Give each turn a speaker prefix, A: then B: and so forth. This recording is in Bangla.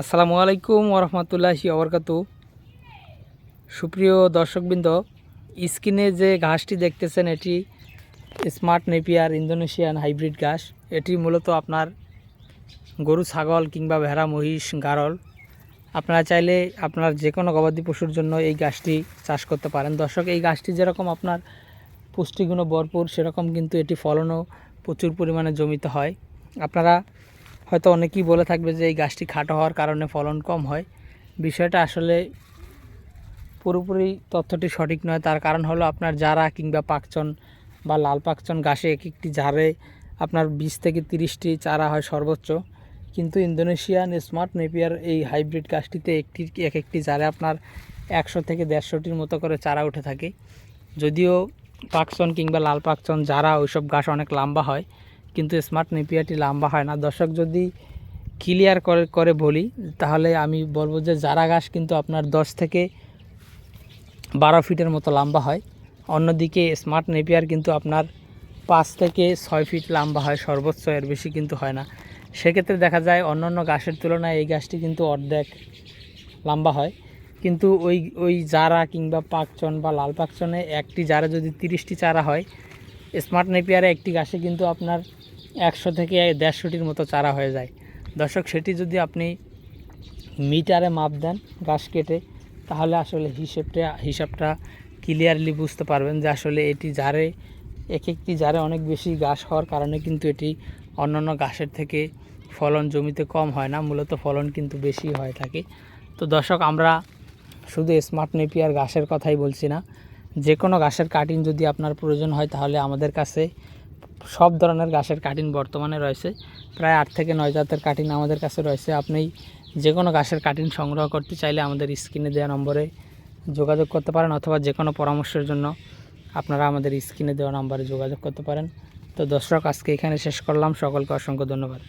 A: আসসালামু আলাইকুম ওরহমতুল্লাহি ওবরকাত। সুপ্রিয় দর্শকবৃন্দ স্ক্রিনে যে ঘাসটি দেখতেছেন, এটি স্মার্ট নেপিয়ার ইন্দোনেশিয়ান হাইব্রিড ঘাস। এটি মূলত আপনার গরু, ছাগল কিংবা ভেড়া, মহিষ, গারল। আপনারা চাইলে আপনার যে কোনো গবাদি পশুর জন্য এই গাছটি চাষ করতে পারেন। দর্শক, এই গাছটি যেরকম আপনার পুষ্টিগুণও ভরপুর, সেরকম কিন্তু এটি ফলনও প্রচুর পরিমাণে জমিতে হয়। আপনারা হয়তো অনেকেই বলে থাকবে যে এই গাছটি খাটো হওয়ার কারণে ফলন কম হয়। বিষয়টা আসলে পুরোপুরি তথ্যটি সঠিক নয়। তার কারণ হলো আপনার জারা কিংবা পাকচন বা লাল পাকচন গাছে এক একটি ঝাড়ে আপনার বিশ থেকে তিরিশটি চারা হয় সর্বোচ্চ। কিন্তু ইন্দোনেশিয়ান স্মার্ট নেপিয়ার এই হাইব্রিড গাছটিতে একটি এক একটি জারে আপনার একশো থেকে দেড়শোটির মতো করে চারা উঠে থাকে। যদিও পাকচন কিংবা লাল পাকচন যারা ওইসব গাছ অনেক লম্বা হয়। কিন্তু স্মার্ট নেপিয়ারটি লম্বা হয় না। দর্শক, যদি ক্লিয়ার করে করে বলি, তাহলে আমি বলব যে জারা গাছ কিন্তু আপনার দশ থেকে বারো ফিটের মতো লম্বা হয়। অন্যদিকে স্মার্ট নেপিয়ার কিন্তু আপনার পাঁচ থেকে ছয় ফিট লম্বা হয়, সর্বোচ্চ এর বেশি কিন্তু হয় না। সেক্ষেত্রে দেখা যায় অন্য অন্য গাছের তুলনায় এই গাছটি কিন্তু অর্ধেক লম্বা হয়। কিন্তু ওই ওই জারা কিংবা পাকচন বা লাল পাকচনে একটি জারে যদি তিরিশটি চারা হয় স্মার্ট নেপিয়ারে একটি গাছে কিন্তু আপনার একশো থেকে দেড়শোটির মতো চারা হয়ে যায়। দর্শক, সেটি যদি আপনি মিটারে মাপ দেন গাছ কেটে, তাহলে আসলে হিসেবটা, হিসাবটা ক্লিয়ারলি বুঝতে পারবেন যে আসলে এটি জারে এক একটি জারে অনেক বেশি গাছ হওয়ার কারণে কিন্তু এটি অন্যান্য গাছের থেকে ফলন জমিতে কম হয় না, মূলত ফলন কিন্তু বেশি হয়ে থাকে। তো দর্শক, আমরা শুধু স্মার্ট নেপিয়ার ঘাসের কথাই বলছি না যে কোনো ঘাসের কাটিং যদি আপনার প্রয়োজন হয়, তাহলে আমাদের কাছে সব ধরনের ঘাসের কাটিং বর্তমানে রয়েছে। প্রায় আট থেকে নয় জাতের কাটিং আমাদের কাছে রয়েছে। আপনি যে কোনো ঘাসের কাটিং সংগ্রহ করতে চাইলে আমাদের স্ক্রিনে দেওয়া নম্বরে যোগাযোগ করতে পারেন, অথবা যে কোনো পরামর্শের জন্য আপনারা আমাদের স্ক্রিনে দেওয়া নম্বরে যোগাযোগ করতে পারেন। তো দর্শক, আজকে এখানে শেষ করলাম। সকলকে অসংখ্য ধন্যবাদ।